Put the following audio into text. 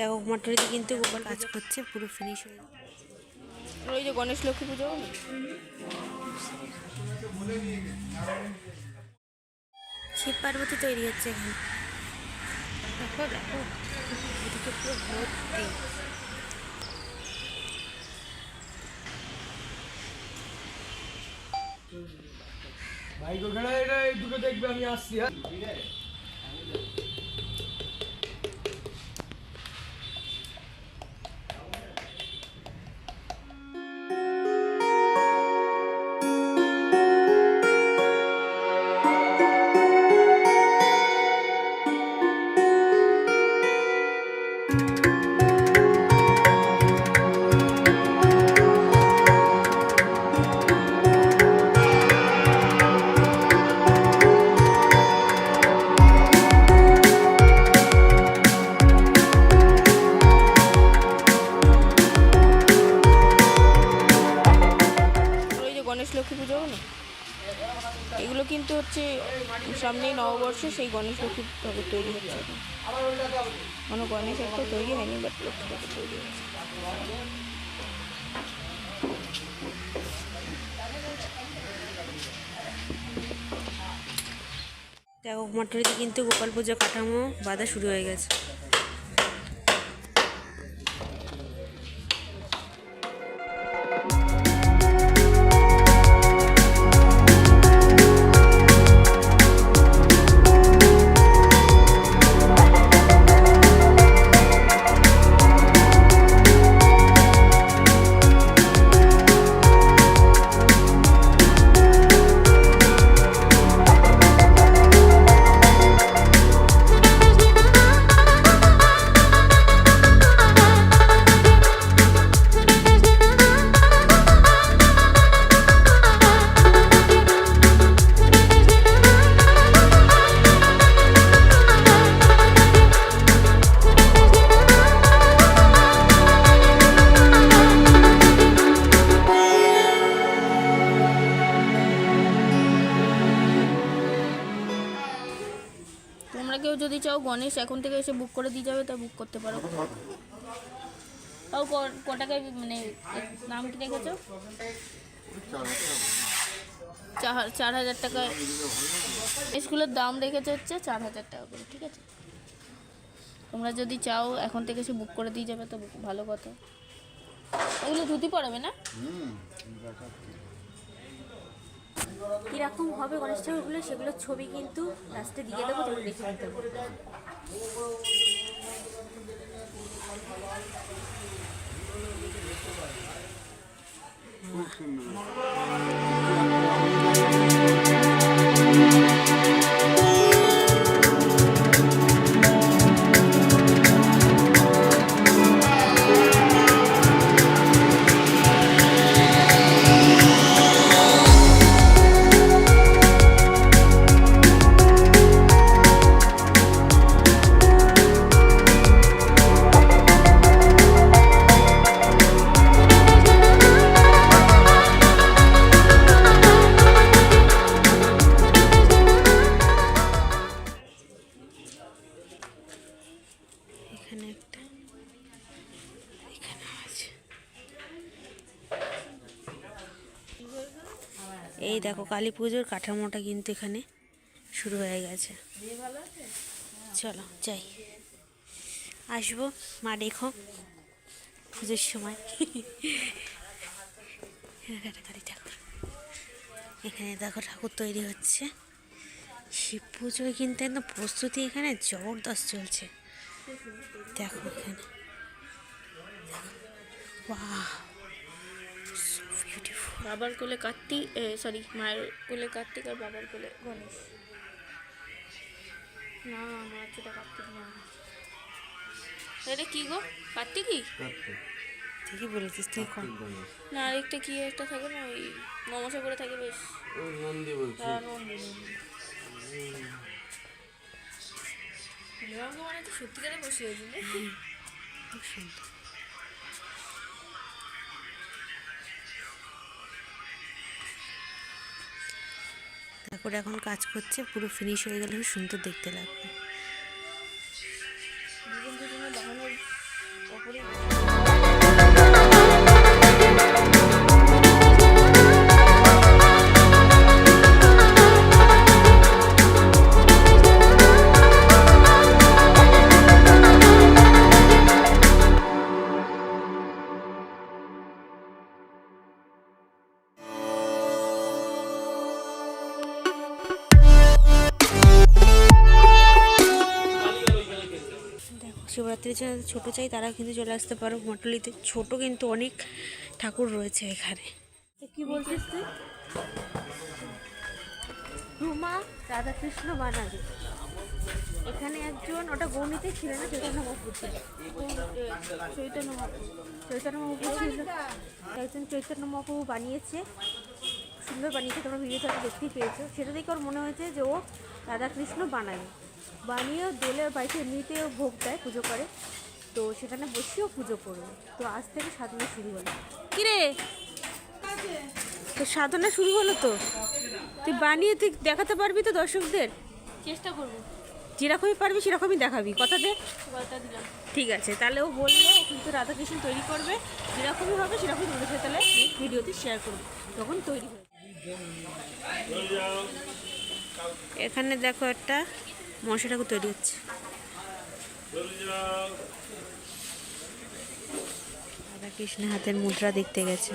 দেখো মটরিতে কিন্তু গোপাল কাজ করছে পুরো ফিনিশ হয়ে ওই যে গণেশ লক্ষ্মী পুজো? শিব পার্বতী তৈরি হচ্ছে এখানে। দেখো দেখো এদিকে পুরো ভর্তি। ভাই ওখানে এটা দুটো দেখবে আমি আসছি হ্যাঁ? গণেশ লক্ষ্মী পুজো না? এগুলো কিন্তু হচ্ছে সামনেই নববর্ষে, সেই গণেশ লক্ষ্মী ঠাকুর তৈরি হচ্ছে। কোনো গণেশ একটা তৈরি হয়নি বাট লক্ষ্মী ঠাকুর তৈরি হচ্ছে। দেখো মটরিতে কিন্তু গোপাল পুজো কাঠামো বাঁধা শুরু হয়ে গেছে। তোমরা কেউ যদি চাও গণেশ এখন থেকে এসে বুক করে দিয়ে যাবে, তা বুক করতে পারো। তাও ক- ক টাকায় মানে নাম কি রেখেছো চার হাজার টাকায় স্কুলের দাম রেখেছে হচ্ছে চার হাজার টাকা করে, ঠিক আছে? তোমরা যদি চাও এখন থেকে এসে বুক করে দিয়ে যাবে, তো ভালো কথা। ওগুলো ধুতি পড়াবে না? কীরকম হবে গণেশ ঠাকুরগুলো সেগুলোর ছবি কিন্তু লাস্টে দিয়ে দেবো তোমরা দেখে নিতে এখানে একটা এখানে আছে। এই দেখো কালী পুজোর কাঠামোটা কিন্তু এখানে শুরু হয়ে গেছে। চলো, যাই। আসব, মা দেখো পুজোর সময়। কালী ঠাকুর এখানে দেখো ঠাকুর তৈরি হচ্ছে। শিব পুজোয় কিন্তু একদম প্রস্তুতি এখানে জবরদস্ত চলছে। দেখো এখানে। বাহ বিউটিফুল বাবার কোলে কার্তিক সরি মায়ের কোলে কার্তিক আর বাবার কোলে গণেশ। না হচ্ছে এটা কার্তিক না। এটা কি গো? কার্তিকই ঠিকই বলেছিস তুই কম না আরেকটা কি একটা থাকে না ওই নমসা করে থাকে বেশ। নন্দী বলছি। হ্যাঁ, নন্দী, মানে তো খুব সুন্দর। তারপরে এখন কাজ করছে, পুরো ফিনিশ হয়ে গেলে খুব সুন্দর দেখতে লাগবে। শিবরাত্রি যারা ছোটো চাই, তারা কিন্তু চলে আসতে পারো মটলিতে ছোট কিন্তু অনেক ঠাকুর রয়েছে এখানে। কি বলছিস তুই? রুমা রাধাকৃষ্ণ বানাবি। এখানে একজন, ওটা গৌনীতে ছিল না, চৈতন্য মহাপুর ছিল। চৈতন্য মহাপ্রভু। চৈতন্য মহাপুর ছিল। একজন চৈতন্য মহাপ্রভু বানিয়েছে, সুন্দর বানিয়েছে, তোমরা হয়তো দেখতেই পেয়েছ। সেটা দেখে ওর মনে হয়েছে যে ও রাধাকৃষ্ণ বানাবে। বানিয়ে দোলের বাড়িতে এমনিতেও ভোগ দেয় পুজো করে। তো সেখানে বসেও পুজো করবে তো আজ থেকে সাধনা শুরু হলো। কিরে? তো সাধনা শুরু হলো তো? তুই বানিয়ে তুই দেখাতে পারবি তো দর্শকদের? চেষ্টা করব। যেরকমই পারবি সেরকমই দেখাবি। কথা দে। ঠিক আছে তাহলে ও বলল কিন্তু রাধাকৃষ্ণ তৈরি করবে। যেরকমই হবে সেরকমই তোমাদের সাথে তাহলে ভিডিওতে শেয়ার করবে। তখন তৈরি হয়ে এখানে দেখো একটা মশা ঠাকুর তৈরি হচ্ছে। রাধাকৃষ্ণের হাতের মুদ্রা দেখতে গেছে।